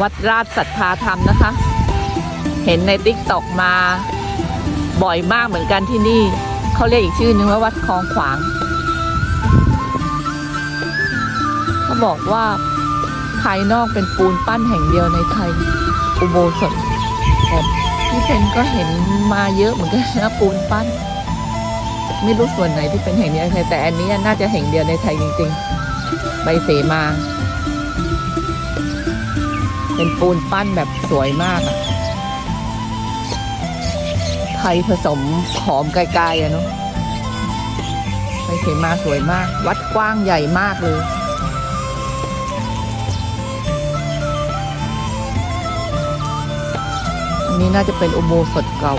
วัดราชสัทธาธรรมนะคะ เห็นในติ๊กตอกมาบ่อยมากเหมือนกันที่นี่ เขาเรียกอีกชื่อนึงว่าวัดคลองขวางเขาบอกว่าภายนอกเป็นปูนปั้นแห่งเดียวในไทย อุโบสถพี่เพนก็เห็นมาเยอะเหมือนกันนะปูนปั้น ไม่รู้ส่วนไหนที่เป็นแห่งเดียวในไทยแต่อันนี้น่าจะแห่งเดียวในไทยจริงๆ ใบเสมา เป็นปูนปั้นแบบสวยมากอะไทยผสมหอมไกลๆอะเนาะใบเสมาสวยมาก วัดกว้างใหญ่มากเลยอันนี้น่าจะเป็นอุโบสถเก่า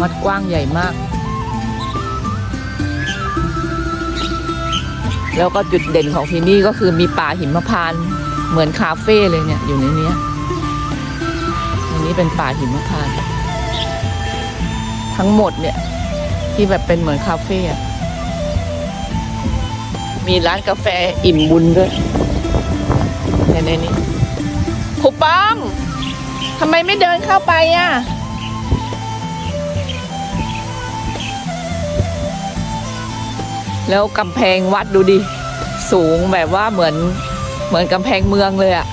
วัดกว้างใหญ่มาก แล้วก็จุดเด่นของที่นี่ก็คือมีป่าหิมพานต์เหมือนคาเฟ่เลยเนี่ยอยู่ในนี้อันนี้เป็นป่าหิมพานต์ทั้งหมดเนี่ย ที่แบบเป็นเหมือนคาเฟ่มีร้านกาแฟอิ่มบุญด้วยในในนี้ครูป้อมทำไมไม่เดินเข้าไปอะ แล้วกำแพงวัดดูดิ สูงแบบว่าเหมือนเหมือนกำแพงเมืองเลยอะ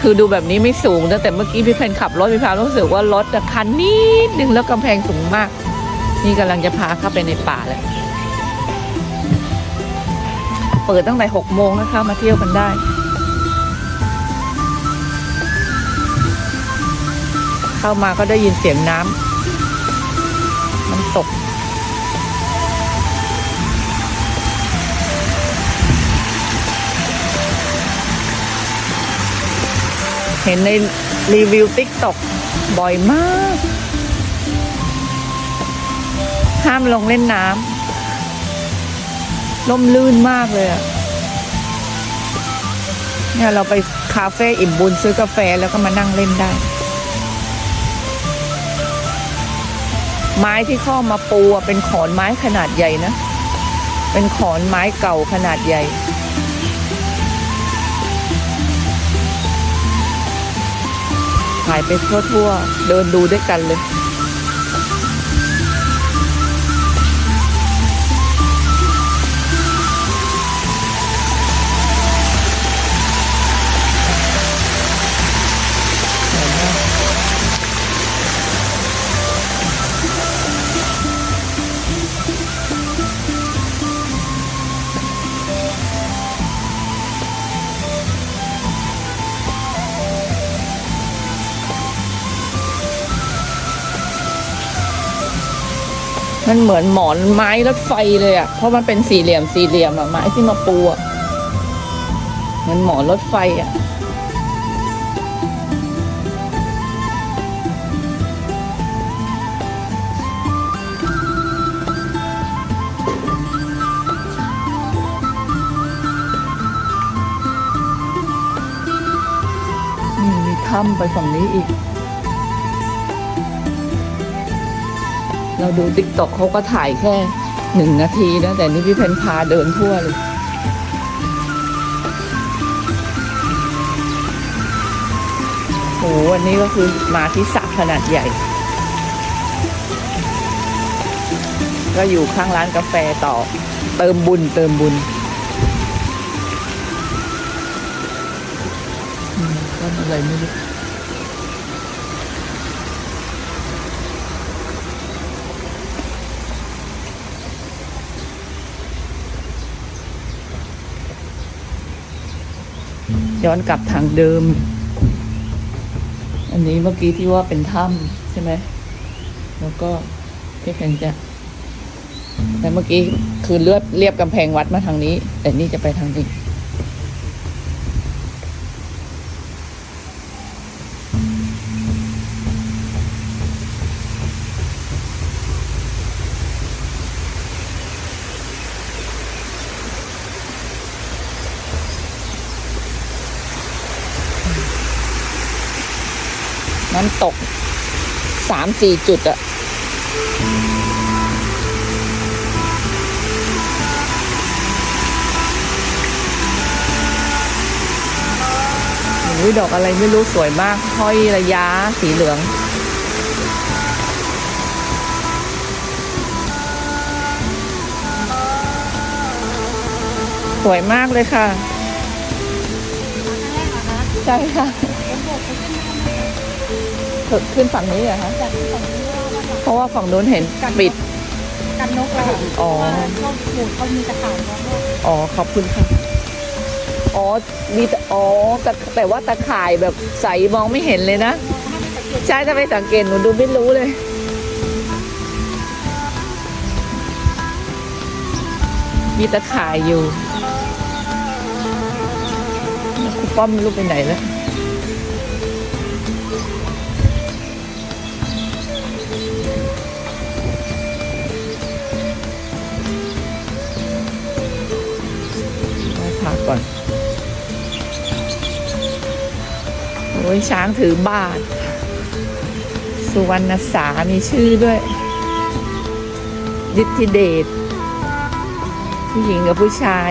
คือดูแบบนี้ไม่สูงนะแต่เมื่อกี้พี่เพนขับรถพี่พารู้สึกว่ารถคันนิดนึงแล้วกำแพงสูงมาก นี่กำลังจะพาเข้าไปในป่าแล้วเปิดตั้งแต่หกโมงนะคะ มาเที่ยวกันได้ เข้ามาก็ได้ยินเสียงน้ำมันตก เห็นในรีวิวติ๊กตอกบ่อยมาก ห้ามลงเล่นน้ำล่มลื่นมากเลยอะเนี่ยเราไปคาเฟ่อิ่มบุญซื้อกาแฟแล้วก็มานั่งเล่นได้ ไม้ที่เข้ามาปูเป็นขอนไม้ขนาดใหญ่นะ เป็นขอนไม้เก่าขนาดใหญ่ ถ่ายไปทั่วๆ เดินดูด้วยกันเลย มันเหมือนหมอนไม้รถไฟเลยอะ่ะ เพราะมันเป็นสี่เหลี่ยมสี่เหลี่ยมอะไม้ที่มาปูอะเหมือนหมอนรถไฟอะ่ะ นี่มีถ้ำไปฝั่งนี้อีก เราดูติ๊กต็อกเขาก็ถ่ายแค่หนึ่งนาทีนะ แต่นี่พี่เพนพาเดินทั่วเลยโหวันนี้ก็คือมาที่สระขนาดใหญ่ ก็อยู่ข้างร้านกาแฟต่อ เติมบุญเติมบุญอืมต้นอะไรไม่รู้ ย้อนกลับทางเดิม อันนี้เมื่อกี้ที่ว่าเป็นถ้ำใช่ไหม แล้วก็พี่เพนจะแต่เมื่อกี้คือเลือดเรียบกำแพงวัดมาทางนี้ แต่นี่จะไปทางนี้ มัตกสามสี่จุดอะดอกอะไรไม่รู้สวยมาก ห้อยระยะสีเหลืองสวยมากเลยค่ะ ใช่ค่ะ ขึ้นขึ้นฝั่งนี้เหรอคะเพราะว่าฝั่งนู้นเห็นปิด กันนกเลยค่ะอ๋อช่องหมูเขามีตะข่ายแล้วก็อ๋อขอบคุณค่ะอ๋อมีแต่อ๋อแต่แต่ว่าตะข่ายแบบใสมองไม่เห็นเลยนะใช่ถ้าไม่สังเกตหนูดูไม่รู้เลยมีตะข่ายอยู่แล้วครูป้อมไม่รู้ไปไหนแล้ว ยช้างถือบาท สุวรรณสามีชื่อด้วยดิทธิเดชผู้หญิงกับผู้ชาย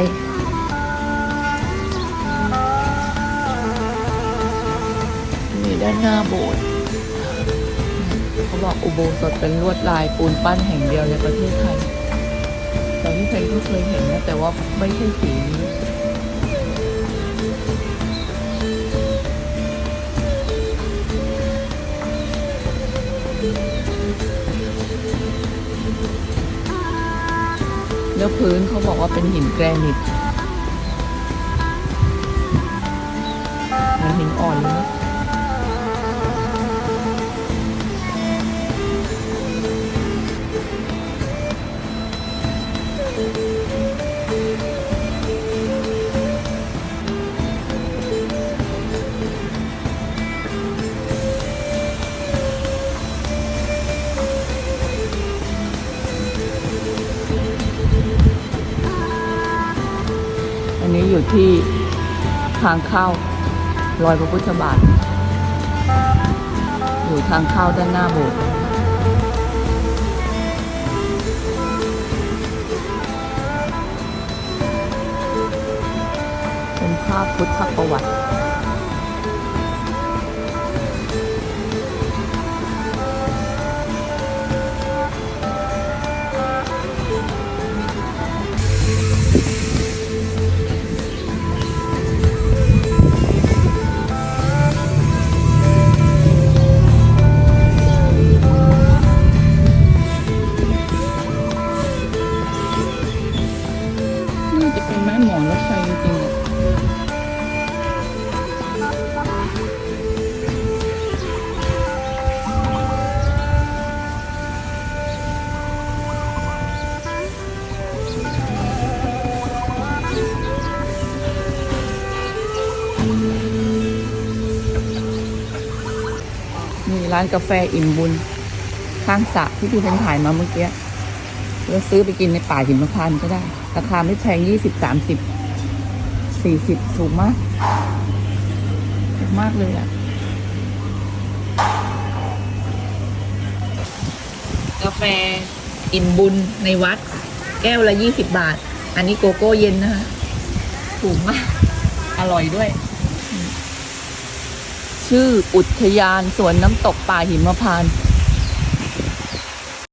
นี่ด้านหน้าโบสถ์เขาบอกอุโบสถเป็นลวดลายปูนปั้นแห่งเดียวในประเทศไทยแต่ที่เพนก็เคยเห็นนะ แต่ว่าไม่ใช่สีนี้ แล้วพื้นเขาบอกว่าเป็นหินแกรนิตหินอ่อนเลยนะ นี้อยู่ที่ทางเข้ารอยพระพุทธบาท อยู่ทางเข้าด้านหน้าโบสถ์เป็นภาพพุทธประวัติ ร้านกาแฟอิ่มบุญ ข้างสระที่พี่เป็นถ่ายมาเมื่อกี้แล้วซื้อไปกินในป่าหิมพานต์ก็ได้ ราคาไม่แพงยี่สิบสามสิบสี่สิบถูกมากถูกมากเลยอะ่ะกาแฟอิ่มบุญในวัด แก้วละยี่สิบบาท อันนี้โกโก้เย็นนะคะ ถูกมาก อร่อยด้วย ชื่ออุทยานสวนน้ำตกป่าหิมพานต์